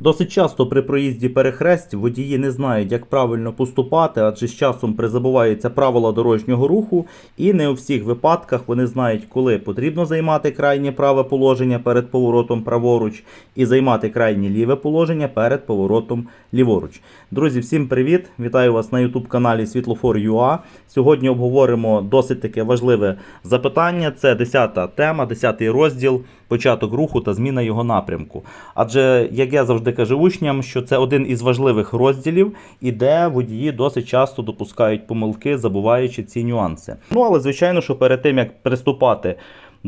Досить часто при проїзді перехресть водії не знають, як правильно поступати, адже з часом призабуваються правила дорожнього руху, і не у всіх випадках вони знають, коли потрібно займати крайнє праве положення перед поворотом праворуч, і займати крайнє ліве положення перед поворотом ліворуч. Друзі, всім привіт! Вітаю вас на YouTube каналі Світлофор.ua. Сьогодні обговоримо досить таке важливе запитання. Це 10-та тема, 10-й розділ, початок руху та зміна його напрямку. Адже, як я завжди кажу учням, що це один із важливих розділів, і де водії досить часто допускають помилки, забуваючи ці нюанси. Ну але звичайно, що перед тим як приступати.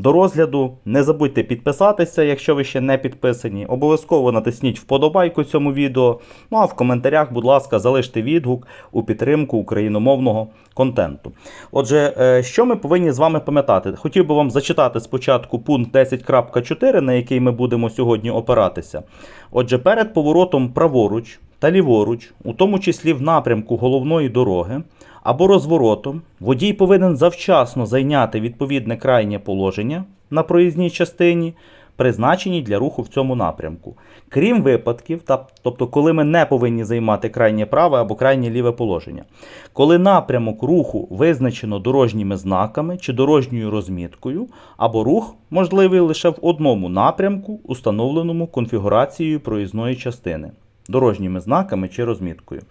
До розгляду не забудьте підписатися, якщо ви ще не підписані. Обов'язково натисніть вподобайку цьому відео. Ну а в коментарях, будь ласка, залиште відгук у підтримку україномовного контенту. Отже, е, що ми повинні з вами пам'ятати? Хотів би вам зачитати спочатку пункт 10.4, на який ми будемо сьогодні опиратися. Отже, перед поворотом праворуч та ліворуч, у тому числі в напрямку головної дороги або розворотом, водій повинен завчасно зайняти відповідне крайнє положення на проїзній частині, призначеній для руху в цьому напрямку. Крім випадків, тобто коли ми не повинні займати крайнє праве або крайнє ліве положення. Коли напрямок руху визначено дорожніми знаками чи дорожньою розміткою, або рух можливий лише в одному напрямку, установленому конфігурацією проїзної частини дорожніми знаками чи розміткою.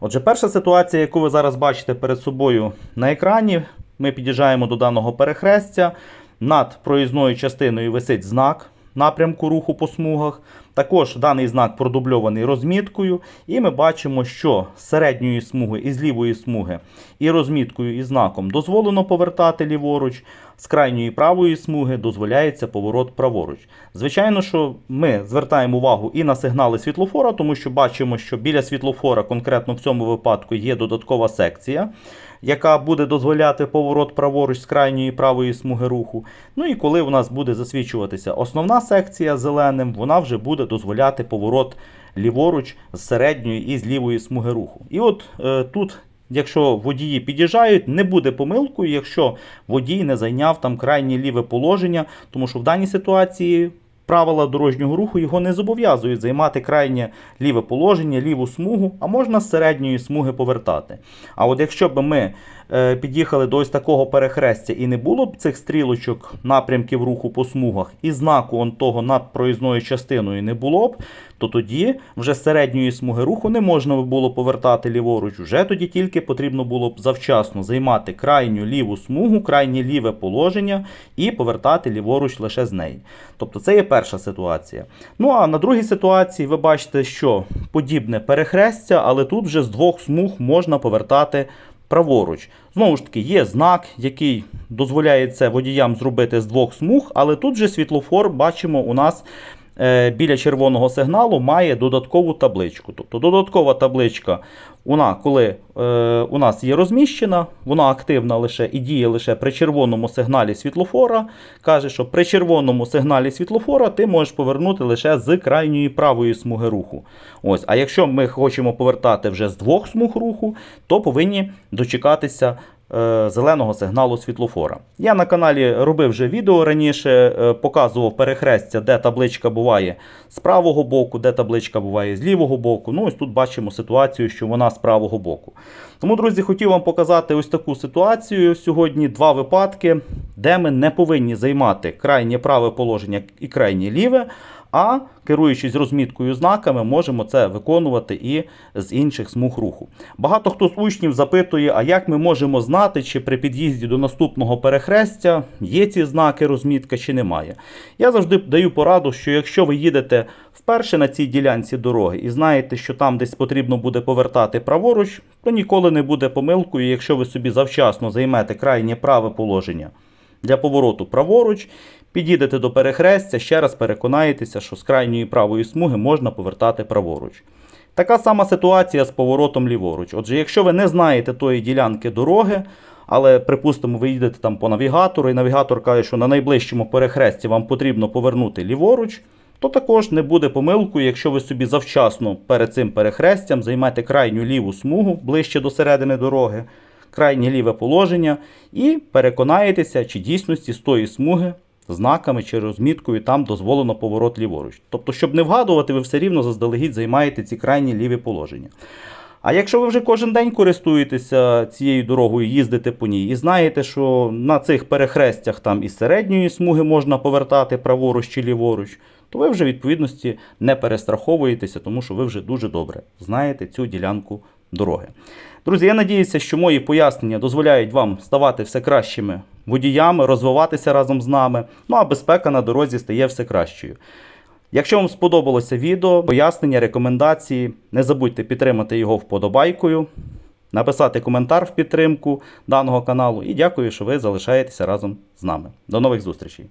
Отже, перша ситуація, яку ви зараз бачите перед собою на екрані, ми під'їжджаємо до даного перехрестя. Над проїзною частиною висить знак напрямку руху по смугах. Також даний знак продубльований розміткою, і ми бачимо, що з середньої смуги і з лівої смуги і розміткою і знаком дозволено повертати ліворуч, з крайньої правої смуги дозволяється поворот праворуч. Звичайно, що ми звертаємо увагу і на сигнали світлофора, тому що бачимо, що біля світлофора, конкретно в цьому випадку, є додаткова секція, яка буде дозволяти поворот праворуч з крайньої правої смуги руху. Ну і коли у нас буде засвічуватися основна секція зеленим, вона вже буде дозволяти поворот ліворуч з середньої і з лівої смуги руху. І от е, тут. Якщо водії під'їжджають, не буде помилкою, якщо водій не зайняв там крайнє ліве положення, тому що в даній ситуації правила дорожнього руху його не зобов'язують займати крайнє ліве положення, ліву смугу, а можна з середньої смуги повертати. А от якщо б ми під'їхали до ось такого перехрестя і не було б цих стрілочок напрямків руху по смугах, і знаку он того над проїзною частиною не було б, то тоді вже з середньої смуги руху не можна було повертати ліворуч. Вже тоді тільки потрібно було б завчасно займати крайню ліву смугу, крайнє ліве положення і повертати ліворуч лише з неї. Тобто це є перша ситуація. Ну а на другій ситуації ви бачите, що подібне перехрестя, але тут вже з двох смуг можна повертати праворуч. Знову ж таки, є знак, який дозволяє це водіям зробити з двох смуг, але тут же світлофор бачимо у нас. Е, Біля червоного сигналу має додаткову табличку. Тобто додаткова табличка, вона, коли е, у нас є розміщена, вона активна лише і діє лише при червоному сигналі світлофора. Каже, що при червоному сигналі світлофора ти можеш повернути лише з крайньої правої смуги руху. Ось, а якщо ми хочемо повертати вже з двох смуг руху, то повинні дочекатися зеленого сигналу світлофора. Я на каналі робив вже відео раніше, е, показував перехрестя, де табличка буває з правого боку, де табличка буває з лівого боку. Ну, ось тут бачимо ситуацію, що вона з правого боку. Тому, друзі, хотів вам показати ось таку ситуацію. Сьогодні два випадки, де ми не повинні займати крайнє праве положення і крайнє ліве. А керуючись розміткою знаками, можемо це виконувати і з інших смуг руху. Багато хто з учнів запитує, а як ми можемо знати, чи при під'їзді до наступного перехрестя є ці знаки розмітка чи немає. Я завжди даю пораду, що якщо ви їдете вперше на цій ділянці дороги і знаєте, що там десь потрібно буде повертати праворуч, то ніколи не буде помилкою, якщо ви собі завчасно займете крайнє праве положення для повороту праворуч, підійдете до перехрестя, ще раз переконаєтеся, що з крайньої правої смуги можна повертати праворуч. Така сама ситуація з поворотом ліворуч. Отже, якщо ви не знаєте тої ділянки дороги, але, припустимо, ви їдете там по навігатору, і навігатор каже, що на найближчому перехресті вам потрібно повернути ліворуч, то також не буде помилкою, якщо ви собі завчасно перед цим перехрестям займете крайню ліву смугу ближче до середини дороги, крайнє ліве положення і переконаєтеся, чи дійсності з тої смуги знаками чи розміткою там дозволено поворот ліворуч. Тобто, щоб не вгадувати, ви все рівно заздалегідь займаєте ці крайні ліві положення. А якщо ви вже кожен день користуєтеся цією дорогою, їздите по ній і знаєте, що на цих перехрестях там із середньої смуги можна повертати праворуч чи ліворуч, то ви вже відповідності не перестраховуєтеся, тому що ви вже дуже добре знаєте цю ділянку дороги. Друзі, я надіюся, що мої пояснення дозволяють вам ставати все кращими водіями, розвиватися разом з нами. Ну а безпека на дорозі стає все кращою. Якщо вам сподобалося відео, пояснення, рекомендації, не забудьте підтримати його вподобайкою, написати коментар в підтримку даного каналу. І дякую, що ви залишаєтеся разом з нами. До нових зустрічей!